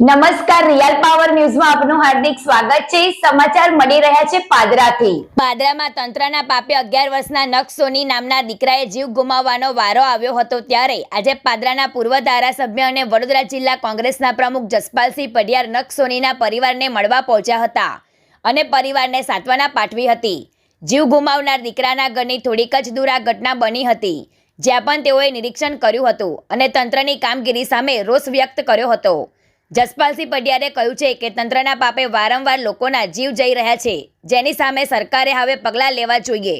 નમસ્કાર real power ન્યૂઝમાં આપનું હાર્દિક સ્વાગત છે. સમાચાર મળી રહ્યા છે પાદરાથી. પાદરામાં તંત્રના પાપે અગિયાર વર્ષના નખ નામના દીકરાએ જીવ ગુમાવવાનો વારો આવ્યો હતો ત્યારે આજે પાદરાના પૂર્વ ધારાસભ્ય અને વડોદરા જિલ્લા કોંગ્રેસના પ્રમુખ જસપાલસિંહ પડિયાર નખ પરિવારને મળવા પહોંચ્યા હતા અને પરિવારને સાંત્વના પાઠવી હતી. જીવ ગુમાવનાર દીકરાના ઘરની થોડીક જ દૂર આ ઘટના બની હતી, જ્યાં પણ તેઓએ નિરીક્ષણ કર્યું હતું અને તંત્રની કામગીરી સામે રોષ વ્યક્ત કર્યો હતો. જસપાલસિંહ પડિયારે કહ્યું છે કે તંત્રના પાપે વારંવાર લોકોના જીવ જઈ રહ્યા છે. જેની સામે સરકારે હવે પગલાં લેવા જોઈએ.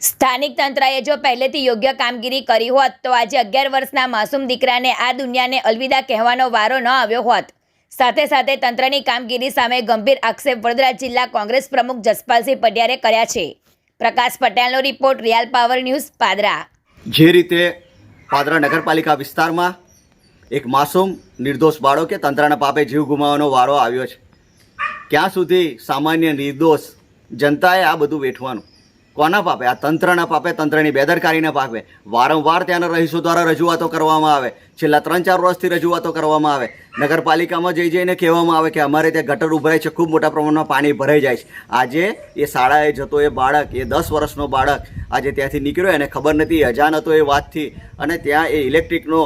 સ્થાનિક તંત્રએ જો પહેલેથી યોગ્ય કામગીરી કરી હોત, તો આજે અગિયાર વર્ષના માસૂમ દીકરાને આ દુનિયાને અલવિદા કહેવાનો વારો ન આવ્યો હોત. સાથે સાથે તંત્રની કામગીરી સામે ગંભીર આક્ષેપ વડોદરા જિલ્લા કોંગ્રેસ પ્રમુખ જસપાલસિંહ પડિયારે કર્યા છે. પ્રકાશ પટેલનો report real power news Padra. જે રીતે પાદરા નગરપાલિકા વિસ્તારમાં એક માસૂમ નિર્દોષ બાળકે તંત્રના પાપે જીવ ગુમાવવાનો વારો આવ્યો છે. ક્યાં સુધી સામાન્ય નિર્દોષ જનતાએ આ બધું વેઠવાનું? કોના પાપે? આ તંત્રના પાપે તંત્રની બેદરકારીના પાપે. વારંવાર ત્યાંના રહીશો દ્વારા રજૂઆતો કરવામાં આવે. છેલ્લા ત્રણ ચાર વર્ષથી રજૂઆતો કરવામાં આવે. નગરપાલિકામાં જઈ જઈને કહેવામાં આવે કે અમારે ત્યાં ગટર ઉભરાય છે, ખૂબ મોટા પ્રમાણમાં પાણી ભરાઈ જાય છે. આજે એ શાળાએ જતો એ બાળક, એ દસ વર્ષનો બાળક આજે ત્યાંથી નીકળ્યો એને ખબર નથી, અજાણ હતો એ વાતથી. અને ત્યાં એ ઇલેક્ટ્રિકનો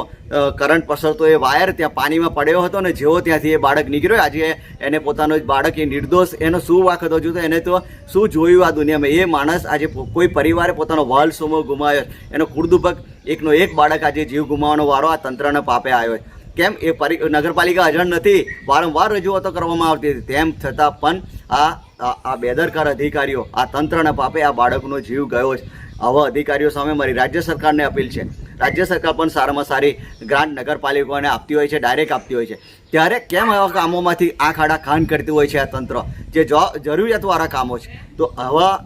કરંટ પસરતો એ વાયર ત્યાં પાણીમાં પડ્યો હતો ને જેવો ત્યાંથી એ બાળક નીકળ્યો. આજે એને પોતાનો જ બાળક, એ નિર્દોષ, એનો શું વાક હતો જોતો એને તો શું જોયું આ દુનિયામાં? એ માણસ આજે કોઈ પરિવારે પોતાનો વાલ સોમો ગુમાવ્યો. એનો કુળદુપક એકનો એક બાળક આજે જીવ ગુમાવવાનો વારો આ તંત્રના પાપે આવ્યો કેમ? એ નગરપાલિકા અજાણ નથી. વારંવાર રજૂઆતો કરવામાં આવતી હતી. તેમ છતાં પણ આ, આ- બેદરકાર અધિકારીઓ, આ તંત્રના પાપે આ બાળકનો જીવ ગયો છે. આવા અધિકારીઓ સામે મારી રાજ્ય સરકારને અપીલ છે. રાજ્ય સરકાર પણ સારામાં સારી ગ્રાન્ટ નગરપાલિકાઓને આપતી હોય છે, ડાયરેક્ટ આપતી હોય છે. ત્યારે કેમ આવા કામોમાંથી આંખ આડા ખાન કરતી હોય છે આ તંત્ર? જે જરૂરિયાતવાળા કામો છે. તો આવા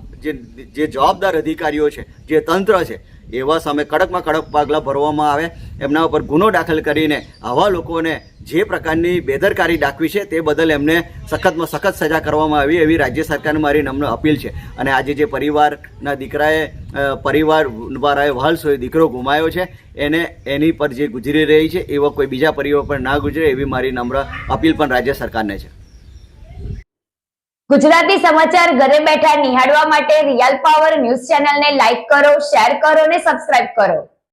જે જવાબદાર અધિકારીઓ છે, જે તંત્ર છે એવા સામે કડકમાં કડક પગલાં ભરવામાં આવે, એમના ઉપર ગુનો દાખલ કરીને આવા લોકોને જે પ્રકારની બેદરકારી દાખવી છે તે બદલ એમને સખતમાં સખત સજા કરવામાં આવી એવી રાજ્ય સરકારને મારી નમ્ર અપીલ છે. અને આજે જે પરિવારના દીકરાએ પરિવાર વાળાએ વહાલ સુધી દીકરો ગુમાયો છે, એને એની પર જે ગુજરી રહી છે, એવા કોઈ બીજા પરિવાર પર ના ગુજરે એવી મારી નમ્ર અપીલ પણ રાજ્ય સરકારને છે. ગુજરાતી સમાચાર ઘરે બેઠા નિહાળવા માટે રિયલ પાવર ન્યૂઝ ચેનલને લાઈક કરો, શેર કરો અને સબસ્ક્રાઇબ કરો.